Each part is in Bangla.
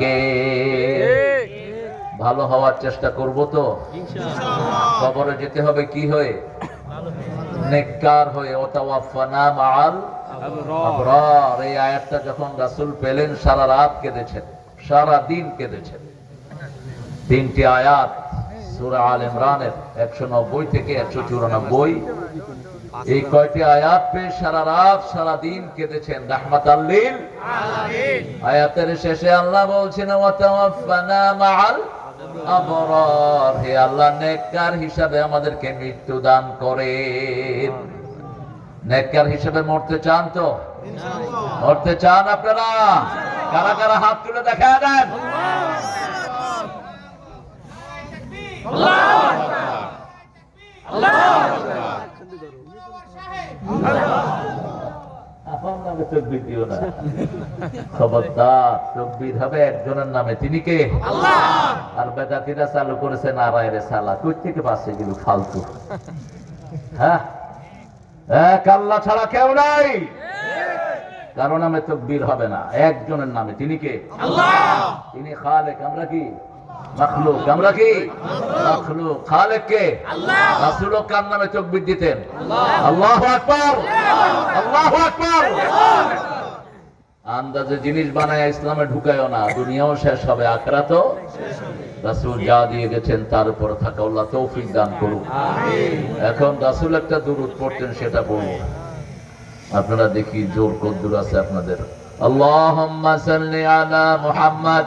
কে? ভালো হওয়ার চেষ্টা করব তো? কবরে যেতে হবে কি হয়ে? নেককার হয়ে ওতাওয়াফানা মাল আবরার। এই আয়াতটা যখন রাসূল পেলেন সারা রাত কেঁদেছেন সারা দিন কেঁদেছেন। তিনটি আয়াত সূরা আল ইমরানের 190 থেকে 194 এই কয়টি আয়াত পেয়ে সারা রাত সারা দিন কেঁদেছেন রাহমাতাল লিল? আয়াতের শেষে আল্লাহ বলছেন আবরার। হে আল্লাহ নেককার হিসাবে আমাদেরকে মৃত্যু দান করেন নেককার হিসাবে মরতে চান তো? মরতে চান আপনারা? কারা কারা হাত তুলে দেখা দেন? আপনার নামে তকবীর দিও না। খবরদার তকবীর হবে একজনের নামে। তিনি কে? আর বেদাতিরা চালু করেছে নারায়ণে সালা কই থেকে পাচ্ছে এগুলো ফালতু? হ্যাঁ? এক আল্লাহ ছাড়া কেউ নাই। কারও নামে তকবীর হবে না। একজনের নামে। তিনি কে? তিনি খালেক। আমরা কি? মখলুক। আমরা কি? মখলুক। খালেক কে রাসূল কার নামে তকবীর দিতেন? আল্লাহু আকবার। আল্লাহু আকবার। আন্দাজে জিনিস বানায় ইসলামে ঢুকায়ও না দুনিয়াও শেষ হবে আখরাতও রাসূল যা দিয়ে গেছেন তার উপর থাকা আল্লাহ তৌফিক দান করুন এখন রাসূল একটা দুরূদ পড়তেন সেটা বলব আপনারা দেখি জোর কদ্দুর আছে আপনাদের। আল্লাহুম্মা সাল্লি আলা মুহাম্মদ।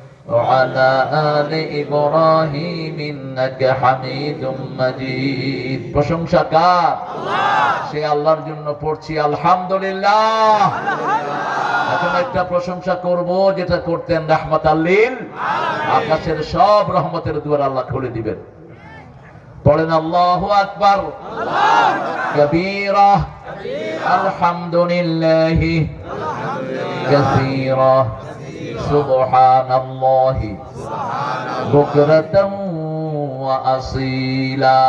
وعلى آل إبراهيم إنك حميد مجيد প্রশংসা কার সে আল্লাহর জন্য পড়ছি আলহামদুলিল্লাহ এখন একটা প্রশংসা করব যেটা করতেন রাহমাত আল্লিল আকাশের সব রহমতের দুয়ার আল্লাহ খুলে দিবেন পড়েন আল্লাহু আকবার কবীরা আলহামদুলিল্লাহি কাসীরা সুবহানাল্লাহি বুকরাতাও ওয়া আসীলা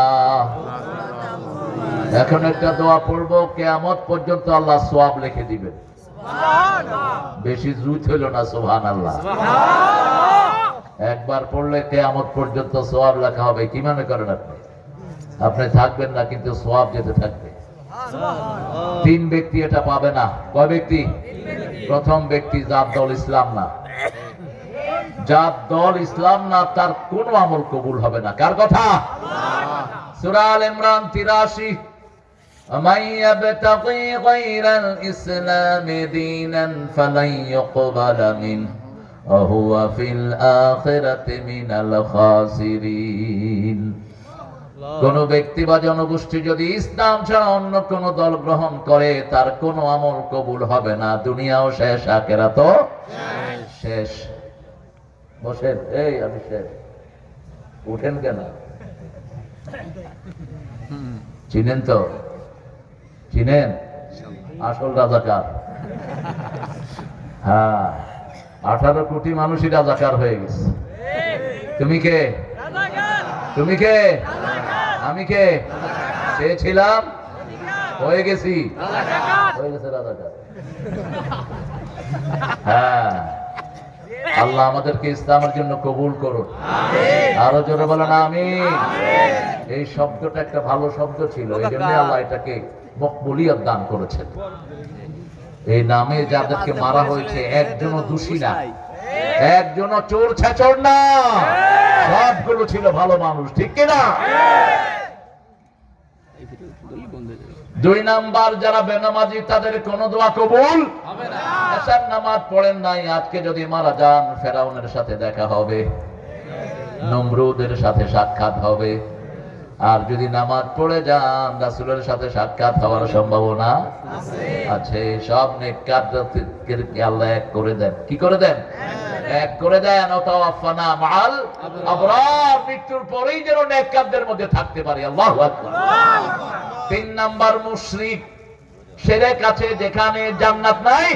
এখন একটা দোয়া পড়ব, কেয়ামত পর্যন্ত আল্লাহ সোয়াব লিখে দিবেন। বেশি জুত হইল না সোহান আল্লাহ একবার পড়লে কেয়ামত পর্যন্ত সোয়াব লেখা হবে, কি মনে করেন আপনি? আপনি থাকবেন না, কিন্তু সোয়াব যেতে থাকবে। তিন ব্যক্তি এটা পাবে না। কয় ব্যক্তি? প্রথম ব্যক্তি জাত দল ইসলাম না জাত দল ইসলাম না তার কোনো আমল কবুল হবে না কার কথা সূরা আল ইমরান 83 ومن يبتغي غير الإسلام دينا فلن يقبل منه وهو في الآخرة من الخاسرين কোন ব্যক্তি বা জনগোষ্ঠী যদি ইসলাম ছাড়া অন্য কোন দল গ্রহণ করে তার কোন আমল কবুল হবে না। দুনিয়াও শেষ আখেরা তো শেষ। বসেন এই আমি শেষ। উঠেন কেন? চিনেন তো? চিনেন? আসল রাজাকার। হ্যাঁ আঠারো কোটি মানুষই রাজাকার হয়ে গেছে। তুমি কে? তুমি কে? আমি কে? চেয়েছিলাম? হয়ে গেছি। হয়ে গেছে রাজাকার। হ্যাঁ। আল্লাহ আমাদেরকে ইসলামের জন্য কবুল করুন। আরও জোরে বলেন আমি এই শব্দটা একটা ভালো শব্দ ছিল এই জন্য আল্লাহ এটাকে মকবুলিয়ত দান করেছেন। এই নামে যাদেরকে মারা হয়েছে একজনও দোষী না। একজনও চোর ছেচর না। সবগুলো ছিল ভালো মানুষ ঠিক কিনা? দুই নাম্বার যারা বেনামাজি তাদের কোন দোয়া কবুল? এসার নামাজ পড়েন নাই আজকে যদি মারা যান ফেরাউনের সাথে দেখা হবে। নমরুদের সাথে সাক্ষাৎ হবে। আর যদি নামাজ পড়ে যান রাসুলের সাথে সাক্ষাৎ হওয়ার সম্ভাবনা আছে। সব নেককারদেরকে আল্লাহ এক করে দেন। কি করে দেন? এক করে দেন। ওতাওয়াফানা মাল আবরার। মৃত্যুর পরেই যেন নেককারদের মধ্যে থাকতে পারি। আল্লাহু আকবার। তিন নাম্বার মুশরিক। সেরেক আছে যেখানে জান্নাত নাই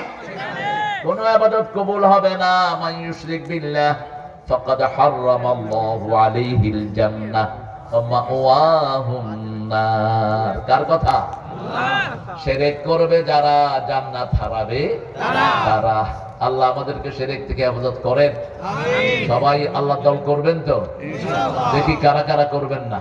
কোন আবাদত কবুল হবে না। ইউশরিক বিল্লাহ ফাকাদ হারামাল্লাহু আলাইহিল জান্নাহ ওয়া মাওয়াহুন নার। কার কথা? শিরক করবে যারা জান্নাত হারাবে তারা। আল্লাহ আমাদেরকে শিরক থেকে হেফাজত করেন। সবাই আল্লাহ দল করবেন তো? দেখি কারা কারা করবেন না।